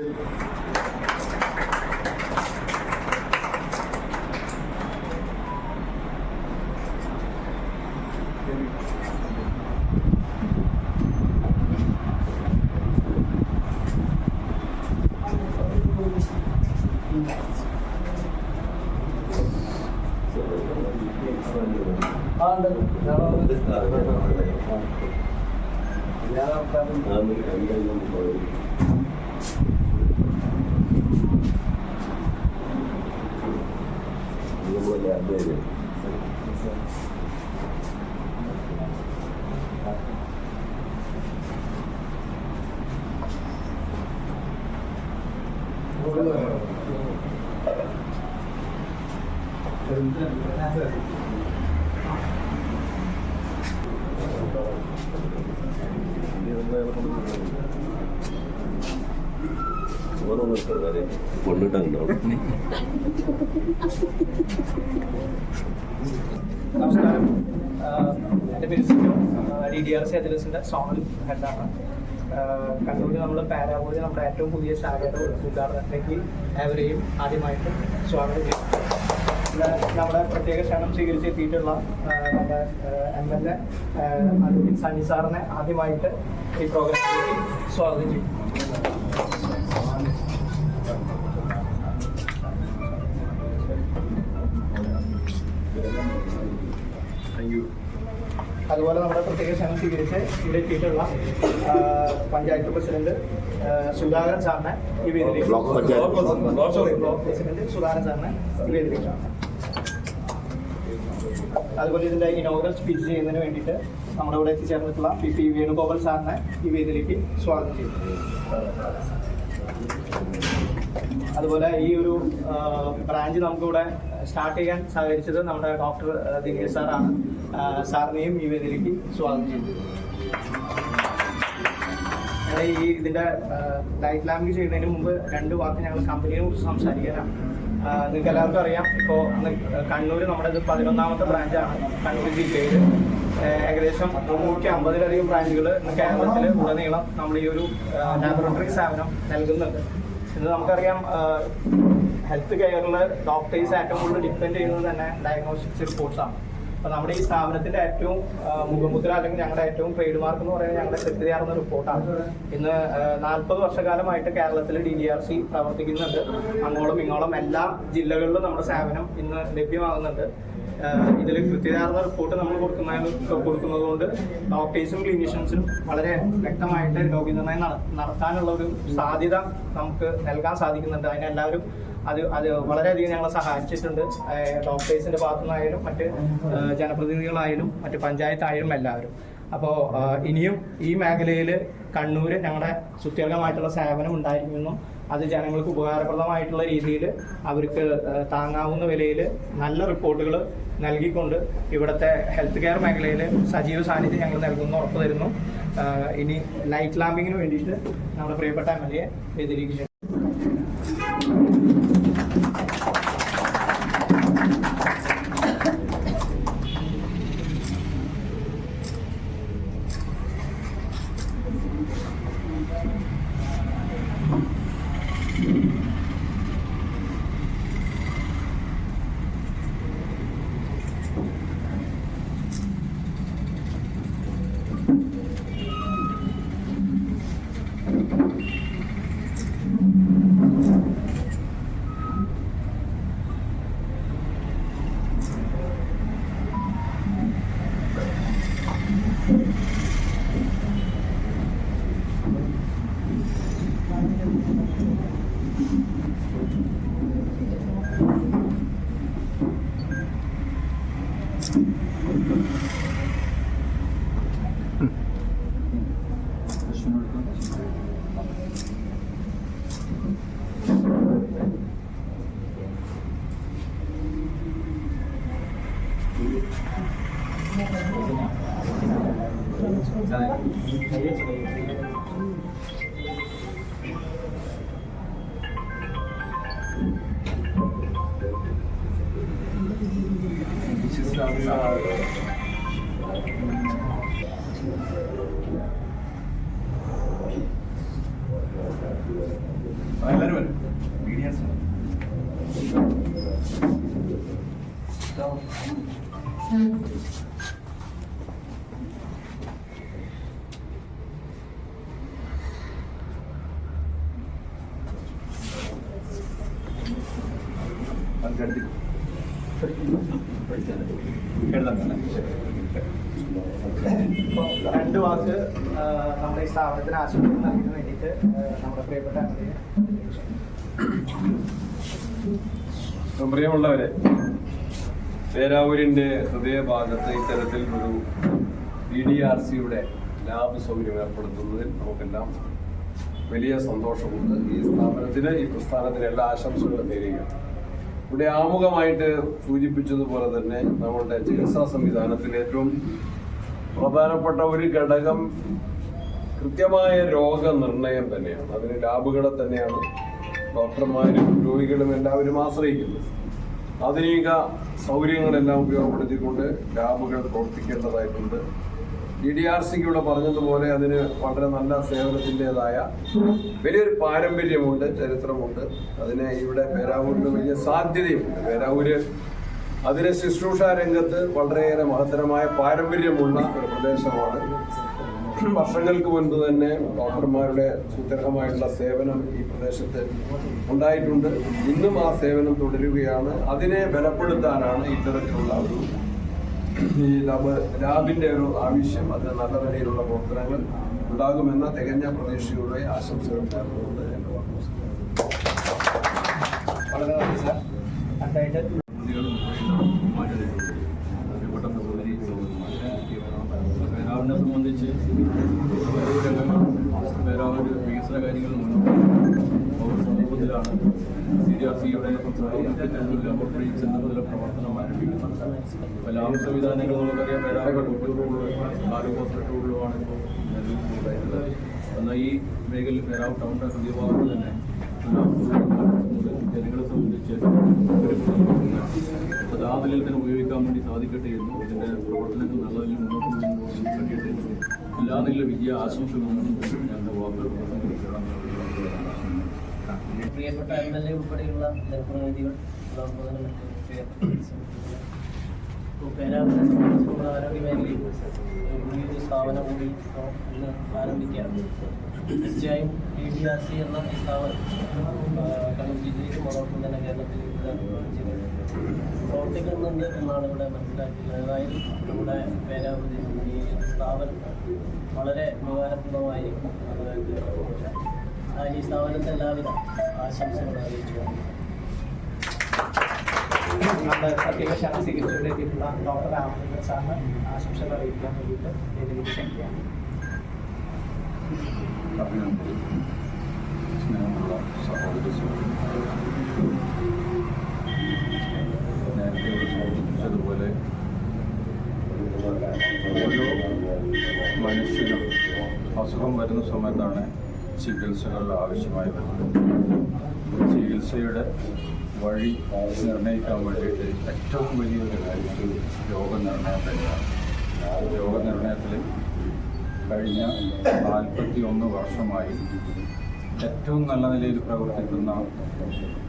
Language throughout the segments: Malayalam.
Thank David. Thank you. കൊണ്ടിട്ടുണ്ടോ? നമസ്കാരം. ആഹ് എന്റെ പേര് Sijo. D D R C അതിലസിന്റെ zonal ഹെഡാണ് കണ്ണൂർ നമ്മൾ പാരാബോളി നമ്മുടെ ഏറ്റവും പുതിയ ശാഖയുടെ ഉദ്ഘാടനത്തിലേക്ക് ഏവരെയും ആദ്യമായിട്ട് സ്വാഗതം ചെയ്യും ഇവിടെ നമ്മുടെ പ്രത്യേക ക്ഷണം സ്വീകരിച്ചെത്തിയിട്ടുള്ള നമ്മുടെ M L A advocate Sunny സാറിനെ ആദ്യമായിട്ട് ഈ പ്രോഗ്രാമിലേക്ക് സ്വാഗതം ചെയ്യും അതുപോലെ നമ്മുടെ പ്രത്യേക ക്ഷണം സ്വീകരിച്ച് ഇവിടെ എത്തിയിട്ടുള്ള പഞ്ചായത്ത് പ്രസിഡന്റ് സുധാകരൻ സാറിനെ ഈ വേദിയിലേക്ക് ബ്ലോക്ക് പ്രസിഡന്റ് സുധാകരൻ സാറിനെ ഈ വേദിയിലേക്ക് അതുപോലെ ഇതിന്റെ ഇനോഗ്രൽ സ്പീച്ച് ചെയ്യുന്നതിന് വേണ്ടിയിട്ട് നമ്മുടെ ഇവിടെ എത്തിച്ചേർന്നിട്ടുള്ള പി പി വേണുഗോപാൽ സാറിനെ ഈ വേദിയിലേക്ക് സ്വാഗതം ചെയ്തു അതുപോലെ ഈ ഒരു ബ്രാഞ്ച് നമുക്കിവിടെ സ്റ്റാർട്ട് ചെയ്യാൻ സഹകരിച്ചത് നമ്മുടെ ഡോക്ടർ ദിനേശ് സാറാണ്. സാറിനെയും ഈ വേദിയിലേക്ക് സ്വാഗതം ചെയ്തു ഈ ഇതിന്റെ ലൈറ്റ് ലാമ്പ് ചെയ്യുന്നതിന് മുമ്പ് രണ്ട് വാക്ക് ഞങ്ങൾ കമ്പനിയെ കുറിച്ച് സംസാരിക്കാനാണ്. നിങ്ങൾക്ക് എല്ലാവർക്കും അറിയാം ഇപ്പോൾ കണ്ണൂർ നമ്മുടെ ഇത് പതിനൊന്നാമത്തെ ബ്രാഞ്ചാണ് കണ്ണൂർ ജില്ലയിൽ ഏകദേശം മുന്നൂറ്റി അമ്പതിലധികം ബ്രാഞ്ചുകൾ കേരളത്തിൽ ഉടനീളം നമ്മൾ ഈ ഒരു ലാബറട്ടറി സേവനം നൽകുന്നുണ്ട്. ഇന്ന് നമുക്കറിയാം ഹെൽത്ത് കെയറിൽ ഡോക്ടേഴ്സ് ഏറ്റവും കൂടുതൽ ഡിപ്പെൻഡ് ചെയ്യുന്നത് തന്നെ ഡയഗ്നോസ്റ്റിക്സ് റിപ്പോർട്ട്സ് ആണ്. അപ്പോൾ നമ്മുടെ ഈ സ്ഥാപനത്തിന്റെ ഏറ്റവും മുഖമുദ്ര അല്ലെങ്കിൽ ഞങ്ങളുടെ ഏറ്റവും ട്രേഡ് മാർക്ക് എന്ന് പറയുന്നത് ഞങ്ങളുടെ കൃത്യതയാർന്ന റിപ്പോർട്ടാണ് ഇന്ന് നാൽപ്പത് വർഷക്കാലമായിട്ട് കേരളത്തിൽ ഡി ഡി ആർ സി പ്രവർത്തിക്കുന്നുണ്ട്. അങ്ങോളം ഇങ്ങോളം എല്ലാ ജില്ലകളിലും നമ്മുടെ സേവനം ഇന്ന് ലഭ്യമാകുന്നുണ്ട്. ഇതിൽ കൃത്യതയാർന്ന റിപ്പോർട്ട് നമ്മൾ കൊടുക്കുന്ന കൊടുക്കുന്നത് കൊണ്ട് ഡോക്ടേഴ്സും ക്ലിനീഷ്യൻസും വളരെ വ്യക്തമായിട്ട് രോഗനിർണയം നട- നടത്താനുള്ള ഒരു സാധ്യത നമുക്ക് നൽകാൻ സാധിക്കുന്നുണ്ട്. അതിനെല്ലാവരും അത് അത് വളരെയധികം ഞങ്ങളെ സഹായിച്ചിട്ടുണ്ട്. ഡോക്ടേഴ്സിന്റെ ഭാഗത്തു നിന്നായാലും മറ്റ് ജനപ്രതിനിധികളായാലും മറ്റ് പഞ്ചായത്തായാലും എല്ലാവരും. അപ്പോൾ ഇനിയും ഈ മേഖലയിൽ കണ്ണൂർ ഞങ്ങളുടെ സുത്യർഹമായിട്ടുള്ള സേവനം ഉണ്ടായിരിക്കുമെന്നും അത് ജനങ്ങൾക്ക് ഉപകാരപ്രദമായിട്ടുള്ള രീതിയിൽ അവർക്ക് താങ്ങാവുന്ന വിലയിൽ നല്ല റിപ്പോർട്ടുകൾ നൽകിക്കൊണ്ട് ഇവിടുത്തെ ഹെൽത്ത് കെയർ മേഖലയിൽ സജീവ സാന്നിധ്യം ഞങ്ങൾ നൽകുന്ന ഉറപ്പ് തരുന്നു ഇനി ലൈറ്റ് ലാമ്പിങ്ങിന് വേണ്ടിയിട്ട് നമ്മുടെ പ്രിയപ്പെട്ട M L A എല്ലാവരും മീഡിയാസ് അടുത്തു രണ്ട് വാക്ക് നമ്മുടെ ഈ സ്ഥാപനത്തിന് ആശംസകൾ നൽകുന്നതിന് വേണ്ടിയിട്ട് നമ്മുടെ പ്രിയപ്പെട്ട പ്രിയമുള്ളവരെ പേരാവൂരിന്റെ ഹൃദയഭാഗത്ത് ഇത്തരത്തിൽ ഒരു ഇ ഡി ആർ സിയുടെ ലാബ് സൗകര്യം ഏർപ്പെടുത്തുന്നതിൽ നമുക്കെല്ലാം വലിയ സന്തോഷമുണ്ട്. ഈ സ്ഥാപനത്തിന് ഈ പ്രസ്ഥാനത്തിന് എല്ലാ ആശംസകളും നേരുകയാണ്. ഇവിടെ ആമുഖമായിട്ട് സൂചിപ്പിച്ചതുപോലെ തന്നെ നമ്മുടെ ചികിത്സാ സംവിധാനത്തിൽ ഏറ്റവും പ്രധാനപ്പെട്ട ഒരു ഘടകം കൃത്യമായ രോഗനിർണയം തന്നെയാണ്. അതിന് ലാബുകളെ തന്നെയാണ് ഡോക്ടർമാരും രോഗികളും എല്ലാവരും ആശ്രയിക്കുന്നത്. ആധുനിക സൗകര്യങ്ങളെല്ലാം ഉപയോഗപ്പെടുത്തിക്കൊണ്ട് ലാബുകൾ പ്രവർത്തിക്കേണ്ടതായിട്ടുണ്ട്. ഇ ഡി ആർ സിക്ക് ഇവിടെ പറഞ്ഞതുപോലെ അതിന് വളരെ നല്ല സേവനത്തിന്റെതായ വലിയൊരു പാരമ്പര്യമുണ്ട് ചരിത്രമുണ്ട്. അതിന് ഇവിടെ പേരാവൂരിന് വലിയ സാധ്യതയുണ്ട്. പേരാവൂര് അതിന് ശുശ്രൂഷ രംഗത്ത് വളരെയേറെ മഹത്തരമായ പാരമ്പര്യമുള്ള ഒരു പ്രദേശമാണ്. വർഷങ്ങൾക്ക് മുൻപ് തന്നെ ഡോക്ടർമാരുടെ സുദൃഢമായിട്ടുള്ള സേവനം ഈ പ്രദേശത്ത് ഉണ്ടായിട്ടുണ്ട്. ഇന്നും ആ സേവനം തുടരുകയാണ്. അതിനെ ബലപ്പെടുത്താനാണ് ഇത്തരത്തിലുള്ള ഒരു ഈ ലാബ് ലാബിന്റെ ഒരു ആവശ്യം അത് നല്ല നിലയിലുള്ള പ്രവർത്തനങ്ങൾ ഉണ്ടാകുമെന്ന തികഞ്ഞ പ്രതീക്ഷയുടെ ആശംസകൾ നേർന്നുകൊണ്ട് എന്റെ. വളരെ നന്ദി സംബന്ധിച്ച് വികസന കാര്യങ്ങൾ മുന്നോട്ട് സമൂഹത്തിലാണ് സിയുടെ ലബോറട്ടറി സെന്ററിലെ പ്രവർത്തനം ആരംഭിക്കുന്നുണ്ട് എല്ലാ സംവിധാനങ്ങളും നമുക്കറിയാം പേരാവൂർ കുട്ടൂറുള്ളൂ നാല് ഹോസ്പിറ്റലുകളിലുമാണ് ഇപ്പോൾ നിലവിലുള്ളത് എന്നാൽ ഈ മേഖലയിൽ പേരാവൂർ ടൗൺ ഭാഗത്ത് തന്നെ ജനങ്ങളെ സംബന്ധിച്ച് യഥാനിലയിൽ തന്നെ ഉപയോഗിക്കാൻ വേണ്ടി സാധിക്കട്ടെ എന്നും ഇതിന്റെ പ്രവർത്തനങ്ങൾ നല്ല നിലയിൽ മുന്നോട്ട് പോകുന്നു കഴിയട്ടെ എന്നും എല്ലാ നിലയിലും വിജയ ആശംസകളും ഞങ്ങളുടെ വാക്കുകൾ പ്രിയപ്പെട്ട എം എൽ എ ഉൾപ്പെടെയുള്ള ജനപ്രതിനിധികൾ അതോടൊപ്പം തന്നെ മറ്റ് പേരാവൂരിനെ സംബന്ധിച്ചിടത്തോളം ആരോഗ്യ മേഖലയിൽ പുതിയൊരു സ്ഥാപനം കൂടി ഇന്ന് ആരംഭിക്കുകയാണ് തീർച്ചയായും ഡി ഡി ആർ സി എന്ന ഈ സ്ഥാപനം കണ്ണൂർ ജില്ലയിലും അതോടൊപ്പം തന്നെ ജില്ലകളിൽ പ്രവർത്തിക്കുന്നുണ്ട് എന്നാണ് ഇവിടെ മനസ്സിലാക്കിയത്. അതായത് നമ്മുടെ പേരാവൂരിൽ ഈ സ്ഥാപനം വളരെ ഉപകാരപ്രദമായിരിക്കും. ആ ഈ സ്ഥാപനത്തെ എല്ലാവിധ ആശംസകൾ അറിയിച്ചു നമ്മുടെ സത്യവശാല ചികിത്സയിലെത്തിയിട്ടുള്ള ഡോക്ടർ രാമചന്ദ്രൻ സാറിന് ആശംസകൾ അറിയിക്കാൻ വേണ്ടിയിട്ട് ഇതിലേക്ക് ക്ഷണിക്കുകയാണ് അഭിനന്ദനം സ്നേഹമുള്ള സഹോദരി നേരത്തെ ഇവിടെ സൂചിപ്പിച്ചതുപോലെ ഓരോ മനുഷ്യനും അസുഖം വരുന്ന സമയത്താണ് ചികിത്സകൾ ആവശ്യമായി വരുന്നത് ചികിത്സയുടെ വഴി നിർണയിക്കാൻ വേണ്ടിയിട്ട് ഏറ്റവും വലിയൊരു കാര്യം രോഗനിർണയം തന്നെയാണ്. രോഗനിർണയത്തിൽ കഴിഞ്ഞ നാൽപ്പത്തി ഒന്ന് വർഷമായി ഏറ്റവും നല്ല നിലയിൽ പ്രവർത്തിക്കുന്ന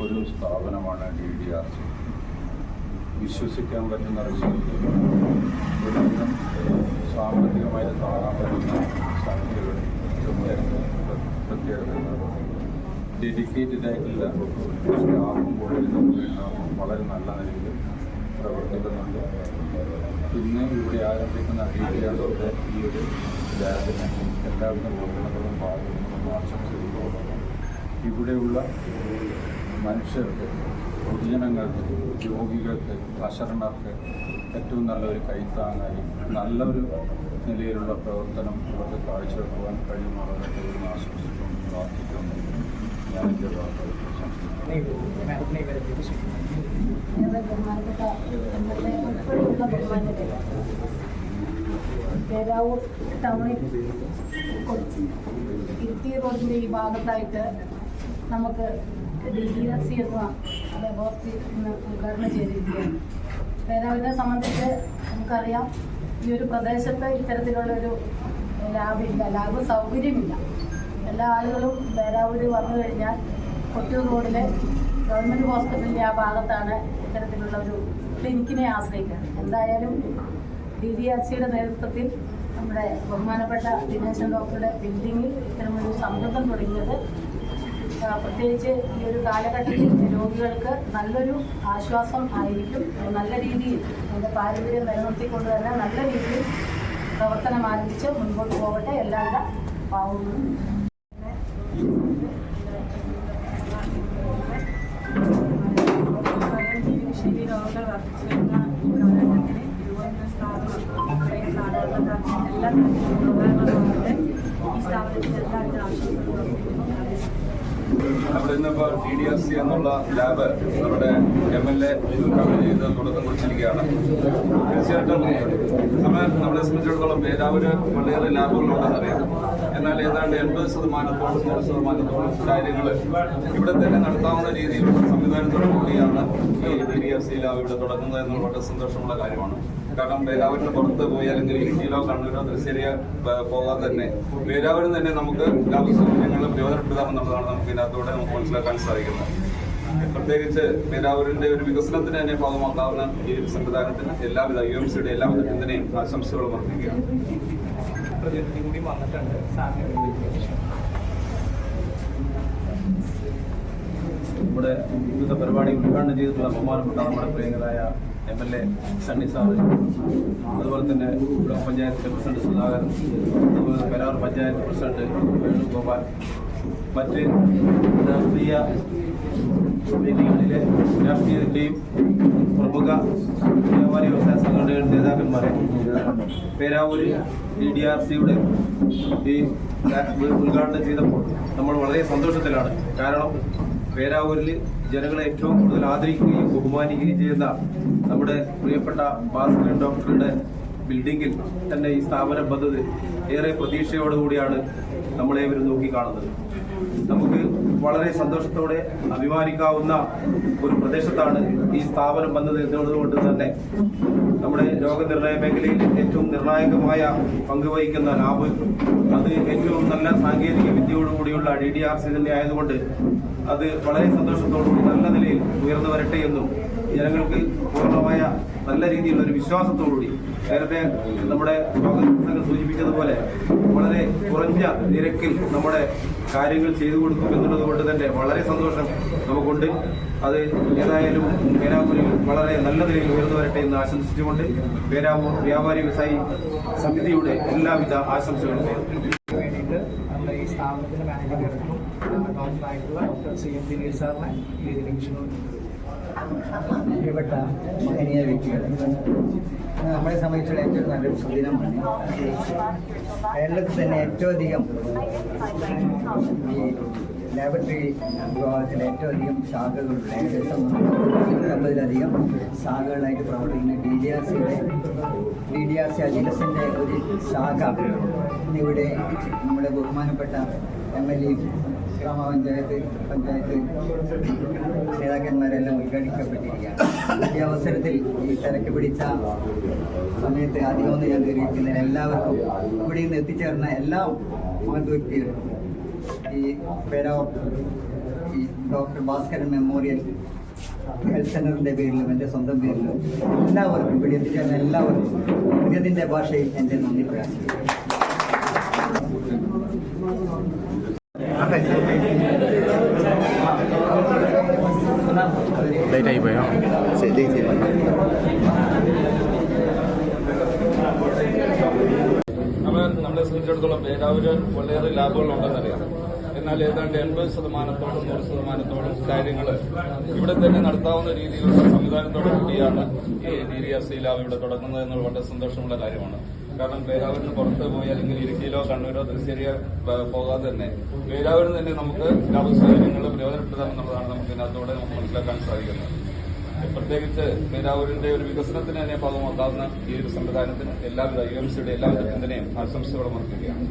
ഒരു സ്ഥാപനമാണ് ഡി ഡി ആർ സി വിശ്വസിക്കാൻ പറ്റുന്ന റിസൾട്ട് സാമ്പത്തികമായിട്ട് സാമ്പത്തികമായി താങ്ങാൻ പറ്റുന്ന സംഖ്യകൾ ഡെഡിക്കേറ്റഡ് ആയിട്ടുള്ള സ്റ്റാഫും കൂടെ വളരെ നല്ല നിലയിൽ പ്രവർത്തിക്കുന്നുണ്ട്. ഇന്ന് ഇവിടെ ആരംഭിക്കുന്ന ആറിന്റെ ഈ ഒരു ലാബിന് എല്ലാവിധ ഓർമ്മകളും ഭാഗങ്ങളും ആശംസിക്കുന്നു ഇവിടെയുള്ള മനുഷ്യർക്ക് പൊതുജനങ്ങൾക്ക് രോഗികൾക്ക് അശരണർക്ക് ഏറ്റവും നല്ലൊരു കൈത്താങ്ങായി നല്ലൊരു നിലയിലുള്ള പ്രവർത്തനം അവർക്ക് കാഴ്ചവെക്കുവാൻ കഴിയുമെന്നുള്ളത് എന്ന് ആശംസിച്ചുകൊണ്ട് പ്രാർത്ഥിക്കുന്നു ഞാൻ എന്റെ വാക്കുകൾ സംസാരിക്കുന്നു മാഡത്തിനെ ഇവരത്തേക്ക് ക്ഷണിക്കുന്നു ഏറെ ബഹുമാനപ്പെട്ട എംഎൽഎ ഉൾപ്പെടെയുള്ള ബഹുമാനപ്പെട്ട പേരാവൂർ ടൗണിൽ ഇരിട്ടി റോഡിന്റെ ഈ ഭാഗത്തായിട്ട് നമുക്ക് ഡി ഡി എസ് സി എന്ന ലബോറട്ടറി ഉദ്ഘാടനം ചെയ്തിരിക്കുകയാണ് പേരാവിനെ സംബന്ധിച്ച് നമുക്കറിയാം ഈ ഒരു പ്രദേശത്ത് ഇത്തരത്തിലുള്ളൊരു ലാബില്ല ലാബ് സൗകര്യമില്ല. എല്ലാ ആളുകളും പേരാവൂര് വന്നു കഴിഞ്ഞാൽ കൊട്ടിയൂർ റോഡിലെ ഗവൺമെന്റ് ഹോസ്പിറ്റലിന്റെ ആ ഭാഗത്താണ് ഇത്തരത്തിലുള്ള ഒരു ക്ലിനിക്കിനെ ആശ്രയിക്കുന്നത്. എന്തായാലും ഡി ഡി ആർ സിയുടെ നേതൃത്വത്തിൽ നമ്മുടെ ബഹുമാനപ്പെട്ട ദിനേശൻ ഡോക്ടറുടെ ബിൽഡിങ്ങിൽ ഇത്തരമൊരു സംരംഭം തുടങ്ങിയത്. പ്രത്യേകിച്ച് ഈ ഒരു കാലഘട്ടത്തിൽ രോഗികൾക്ക് നല്ലൊരു ആശ്വാസം ആയിരിക്കും. നല്ല രീതിയിൽ അതിന്റെ പാരമ്പര്യം നിലനിർത്തിക്കൊണ്ട് തന്നെ നല്ല രീതിയിൽ പ്രവർത്തനം ആരംഭിച്ച് മുൻപോട്ട് പോകട്ടെ. എല്ലാവരുടെ പാവങ്ങളും ടി ഡി എസ് സി എന്നുള്ള ലാബ് നമ്മുടെ എം എൽ എ ഉദ്ഘാടനം ചെയ്ത് തുടക്കം നമ്മൾ നമ്മളെ സംബന്ധിച്ചിടത്തോളം പേരാവൂര് വളരെയേറെ ലാബുകളുണ്ടെന്നറിയാം എന്നാൽ ഏതാണ്ട് എൺപത് ശതമാനത്തോളം ശതമാനത്തോളം കാര്യങ്ങൾ ഇവിടെ തന്നെ നടത്താവുന്ന രീതിയിലുള്ള സംവിധാനത്തോടു കൂടിയാണ് ഈ ഡി ഡി ലാബ് ഇവിടെ തുടങ്ങുന്നത് എന്നുള്ള സന്തോഷമുള്ള കാര്യമാണ്. കാരണം പേരാവൂരിന് പുറത്ത് പോയി അല്ലെങ്കിൽ ഇടുക്കിയിലോ കണ്ണൂരോ തൃശ്ശേരിയോ പ- പോകാതെ തന്നെ. പേരാവൂരിൽ തന്നെ നമുക്ക് ലാഭസൗകര്യങ്ങൾ പ്രയോജനപ്പെടുത്താമെന്നുള്ളതാണ് നമുക്ക് ഇതിനകത്തൂടെ നമുക്ക് മനസ്സിലാക്കാൻ സാധിക്കുന്നത്. പ്രത്യേകിച്ച് പേരാവൂരിന്റെ ഒരു വികസനത്തിന് തന്നെ ഭാഗമാക്കാവുന്ന ഈ സംവിധാനത്തിന് എല്ലാവിധ യു എം സിയുടെ എല്ലാവിധ ചിന്തനയും ആശംസകളും അർപ്പിക്കുകയാണ്. കൂടി വന്നിട്ടുണ്ട് നമ്മുടെ വിവിധ പരിപാടി ഉദ്ഘാടനം ചെയ്തിട്ടുള്ള ബഹുമാനപ്പെട്ട നമ്മുടെ പ്രിയങ്കരായ M L A Sunny sir അതുപോലെ തന്നെ ബ്ലോക്ക് പഞ്ചായത്ത് പ്രസിഡന്റ് സുധാകരൻ അതുപോലെ കരാർ പഞ്ചായത്ത് പ്രസിഡന്റ് വേണുഗോപാൽ. മറ്റ് രാഷ്ട്രീയ വേദികളിലെ രാഷ്ട്രീയത്തിന്റെയും പ്രമുഖ വ്യാപാരി വ്യവസായ സംഘടനകളുടെ നേതാക്കന്മാരെ പേരാവൂര് ഡി ഡി ആർ സിയുടെ ഈ ഉദ്ഘാടനം ചെയ്തപ്പോൾ നമ്മൾ വളരെ സന്തോഷത്തിലാണ്. കാരണം പേരാവൂരിൽ ജനങ്ങളെ ഏറ്റവും കൂടുതൽ ആദരിക്കുകയും ബഹുമാനിക്കുകയും ചെയ്യുന്ന നമ്മുടെ പ്രിയപ്പെട്ട ഭാസ്കരൻ ഡോക്ടറുടെ ബിൽഡിങ്ങിൽ തന്നെ ഈ സ്ഥാപനം വന്നത് ഏറെ പ്രതീക്ഷയോടുകൂടിയാണ് നമ്മളേവരും നോക്കിക്കാണുന്നത്. നമുക്ക് വളരെ സന്തോഷത്തോടെ അഭിമാനിക്കാവുന്ന ഒരു പ്രദേശത്താണ് ഈ സ്ഥാപനം വന്നത് എന്നതുകൊണ്ട് തന്നെ നമ്മുടെ രോഗനിർണയ മേഖലയിൽ ഏറ്റവും നിർണായകമായ പങ്കുവഹിക്കുന്ന ലാബ്. അത് ഏറ്റവും നല്ല സാങ്കേതിക വിദ്യയോടുകൂടിയുള്ള ഡി ഡി ആർ സി തന്നെ ആയതുകൊണ്ട് അത് വളരെ സന്തോഷത്തോടുകൂടി നല്ല നിലയിൽ ഉയർന്നു വരട്ടെ എന്നും ജനങ്ങൾക്ക് പൂർണമായ നല്ല രീതിയിലുള്ള ഒരു വിശ്വാസത്തോടുകൂടി നേരത്തെ നമ്മുടെ സ്വാഗത സൂചിപ്പിച്ചതുപോലെ വളരെ കുറഞ്ഞ നിരക്കിൽ നമ്മുടെ കാര്യങ്ങൾ ചെയ്തു കൊടുക്കും എന്നുള്ളത് കൊണ്ട് തന്നെ വളരെ സന്തോഷം നമുക്കുണ്ട്. അത് ഏതായാലും പേരാവൂരിൽ വളരെ നല്ല നിലയിൽ ഉയർന്നു വരട്ടെ എന്ന് ആശംസിച്ചുകൊണ്ട് പേരാവൂർ വ്യാപാരി വ്യവസായി സമിതിയുടെ എല്ലാവിധ ആശംസകളും ഈ സ്ഥാപനത്തിന്റെ മാനേജിംഗ് ഡയറക്ടറും കൗൺസിലായിട്ടുള്ള ഡോക്ടർ സി. എം. ദിലീപ് സാറിനെ ഈ ഇതിലേക്ക് പ്രിയപ്പെട്ട മഹനീയ വ്യക്തികൾ നമ്മളെ സംബന്ധിച്ചുള്ള ഏറ്റവും നല്ലൊരു സുദിനമാണ്. കേരളത്തിൽ തന്നെ ഏറ്റവും അധികം ഈ ലാബറട്ടറി വിഭാഗത്തിൽ ഏറ്റവും അധികം ശാഖകളുള്ള ഏകദേശം അമ്പതിലധികം ശാഖകളായിട്ട് പ്രവർത്തിക്കുന്ന ഡി ഡി ആർ സിയുടെ ഡി ഡി ആർ സി അജിലസിന്റെ ഒരു ശാഖ. ഇന്നിവിടെ നമ്മുടെ ബഹുമാനപ്പെട്ട എം എൽ എയും ഗ്രാമപഞ്ചായത്ത് പഞ്ചായത്ത് നേതാക്കന്മാരെല്ലാം ഉദ്ഘാടിക്കപ്പെട്ടിരിക്കുകയാണ്. ഈ അവസരത്തിൽ ഈ തിരക്ക് പിടിച്ച സമയത്ത് അധികമൊന്നും ഞാൻ കയറിയിരിക്കുന്ന എല്ലാവർക്കും ഇവിടെ നിന്ന് എത്തിച്ചേർന്ന എല്ലാ മഹത് വ്യക്തികൾക്കും ഈ പേരോ ഈ ഡോക്ടർ ഭാസ്കരൻ മെമ്മോറിയൽ ഹെൽത്ത് സെന്ററിന്റെ പേരിലും എന്റെ സ്വന്തം പേരിലും എല്ലാവർക്കും ഇവിടെ എത്തിച്ചേർന്ന എല്ലാവർക്കും ഇതിന്റെ ഭാഷയിൽ എന്റെ നന്ദി പ്രകാശിക്കുന്നു നമ്മൾ നമ്മളെ സംബന്ധിച്ചിടത്തോളം പേരാവൂര് വളരെ ലാഭങ്ങളുണ്ടെന്നറിയാം എന്നാൽ ഏതാണ്ട് എൺപത് ശതമാനത്തോളം നൂറ് ശതമാനത്തോളം കാര്യങ്ങൾ ഇവിടെ തന്നെ നടത്താവുന്ന രീതിയിലുള്ള സംവിധാനത്തോടു കൂടിയാണ് ഈ D D S C lab ഇവിടെ തുടങ്ങുന്നത് എന്നുള്ള വളരെ സന്തോഷമുള്ള കാര്യമാണ്. കാരണം പേരാവൂരിന് പുറത്ത് പോയി അല്ലെങ്കിൽ ഇടുക്കിയിലോ കണ്ണൂരോ തൃശ്ശേരിയോ പോകാതെ തന്നെ പേരാവൂരിൽ തന്നെ നമുക്ക് ഗ്രാമ സൗകര്യങ്ങൾ പ്രയോജനപ്പെടുത്താമെന്നുള്ളതാണ് നമുക്ക് ഇതിനകത്തൂടെ നമുക്ക് മനസ്സിലാക്കാൻ സാധിക്കുന്നത്. പ്രത്യേകിച്ച് പേരാവൂരിന്റെ ഒരു വികസനത്തിന് തന്നെ ഭാഗമാക്കാവുന്ന ഈ ഒരു സംവിധാനത്തിന് എല്ലാവിധ യു എം സിയുടെ എല്ലാവിധ പിന്തുണയും ആശംസകളും അർപ്പിക്കുകയാണ്.